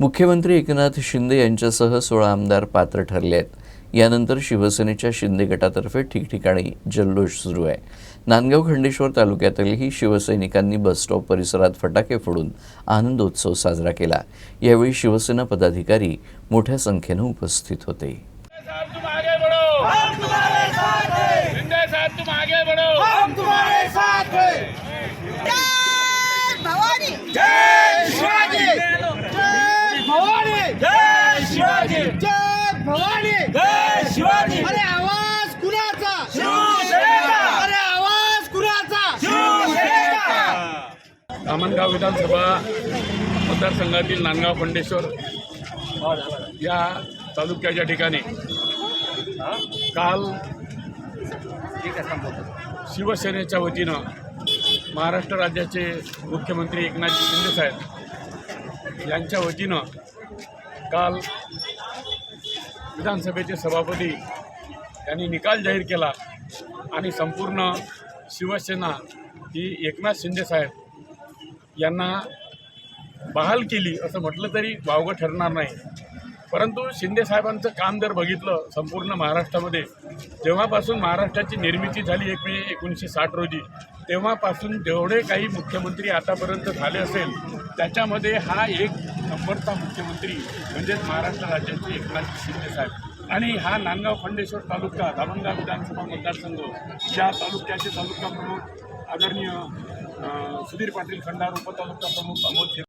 मुख्यमंत्री एकनाथ शिंदे यांच्यासह सोळा आमदार पात्र ठरले आहेत. यानंतर शिवसेनेच्या शिंदे गटातर्फे ठिकठिकाणी जल्लोष सुरू आहे. नांदगाव खंडेश्वर तालुक्यातही शिवसैनिकांनी बसस्टॉप परिसरात फटाके फोडून आनंदोत्सव साजरा केला. यावेळी शिवसेना पदाधिकारी मोठ्या संख्येनं उपस्थित होते साहब तुम आगे बढ़ो हम तुम्हारे साथ हैं शिंदे साहब तुम आगे बढ़ो हम तुम्हारे साथ हैं जय भवानी जय शिवाजी जय भवानी जय शिवाजी जय भवानी! जय शिवाजी! अरे आवाज कुणाचा? शिवसेना! अरे आवाज कुणाचा? धामणगाव विधानसभा मतदारसंघातील नांदगाव खंडेश्वर या तालुक्याच्या ठिकाणी काल शिवसेनेच्या वतीनं महाराष्ट्र राज्याचे मुख्यमंत्री एकनाथ शिंदे साहेब यांच्या वतीनं काल विधानसभेचे सभापती त्यांनी निकाल जाहीर केला आणि संपूर्ण शिवसेना ही एकनाथ शिंदेसाहेब यांना बहाल केली असं म्हटलं तरी वावगं ठरणार नाही. परंतु शिंदेसाहेबांचं काम जर बघितलं संपूर्ण महाराष्ट्रामध्ये जेव्हापासून महाराष्ट्राची निर्मिती झाली एक मे एकोणीसशे साठ रोजी तेव्हापासून जेवढे काही मुख्यमंत्री आतापर्यंत झाले असेल त्याच्यामध्ये हा एक नंबरचा मुख्यमंत्री म्हणजेच महाराष्ट्र राज्याचे एकनाथ शिंदे साहेब. आणि हा नांदगाव खंडेश्वर तालुका धामणगाव विधानसभा मतदारसंघ या तालुक्याचे तालुका प्रमुख आदरणीय सुधीर पाटील खंडार उपतालुका प्रमुख अमोल